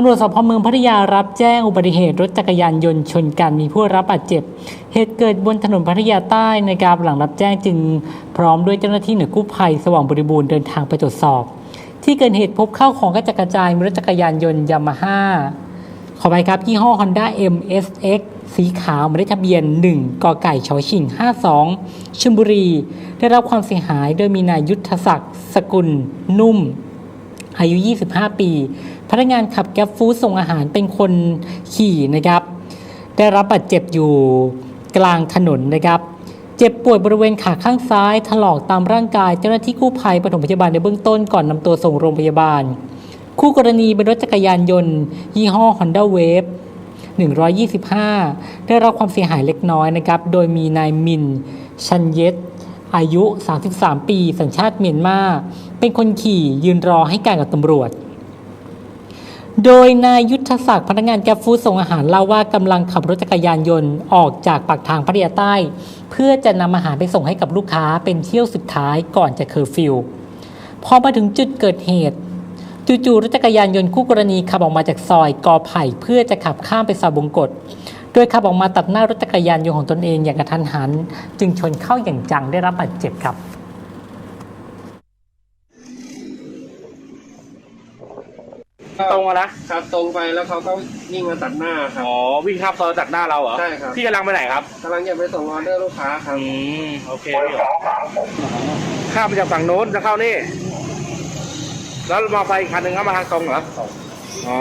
ตำรวจสพเมืองพัทยารับแจ้งอุบัติเหตุรถจักรยานยนต์ชนกันมีผู้รับบาดเจ็บ เหตุเกิดบนถนนพัทยาใต้นะครับหลังรับแจ้งจึงพร้อมด้วยเจ้าหน้าที่หน่วยกู้ภัย สว่างบริบูรณ์เดินทางไปตรวจสอบ ที่เกิดเหตุพบข้าวของกระจัดกระจายมีรถจักรยานยนต์ยามาฮ่าขอไปครับยี่ห้อ Honda MSX สีขาวหมายเลขทะเบียน 1กไก่ชอชิง 52ชลบุรี ได้รับความเสียหายโดยมีนายยุทธศักดิ์สกุล นุ่ม อายุ 25 ปี พนักงานขับแก๊ปฟู้ดส่งอาหารเป็นคนขี่นะครับ ได้รับบาดเจ็บอยู่กลางถนนนะครับเจ็บป่วยบริเวณขาข้างซ้าย ถลอกตามร่างกายเจ้าหน้าที่กู้ภัยปฐมพยาบาลในเบื้องต้นก่อนนำตัวส่งโรงพยาบาล คู่กรณีเป็นรถจักรยานยนต์ ยี่ห้อ Honda Wave 125 ได้รับความเสียหายเล็กน้อยนะครับ โดยมีนายมิน ชันเยต อายุ 33 ปี สัญชาติเมียนมา เป็นคนขี่ยืนรอให้การกับตำรวจ โดยนายยุทธศักดิ์พนักงานแกฟูส่งอาหารเล่าว่ากำลังขับรถจักรยานยนต์ออกจากปากทางพัทยาใต้ เพื่อจะนำอาหารไปส่งให้กับลูกค้าเป็นเที่ยวสุดท้ายก่อนจะเคอร์ฟิวพอมาถึงจุดเกิดเหตุจู่ๆรถจักรยานยนต์คู่กรณีขับออกมาจากซอยกอไผ่เพื่อจะขับข้ามไปซอยบงกฎ โดยขับออกมาตัดหน้ารถจักรยานยนต์ของตนเองอย่างกระทันหัน จึงชนเข้าอย่างจังได้รับบาดเจ็บครับตรงอะนะครับตรงไปแล้วเขาก็วิ่งมาตัดหน้าครับ อ๋อวิ่งข้ามซอยตัดหน้าเราเหรอใช่ครับ พี่กำลังไปไหนครับกำลังจะไปส่งออเดอร์ลูกค้าครับ อืมโอเคพี่ข้ามมาจากฝั่งโน้นจะเข้านี่ แล้วมอเตอร์ไซค์อีกคันหนึ่งเข้ามาทางตรงเหรออ๋อ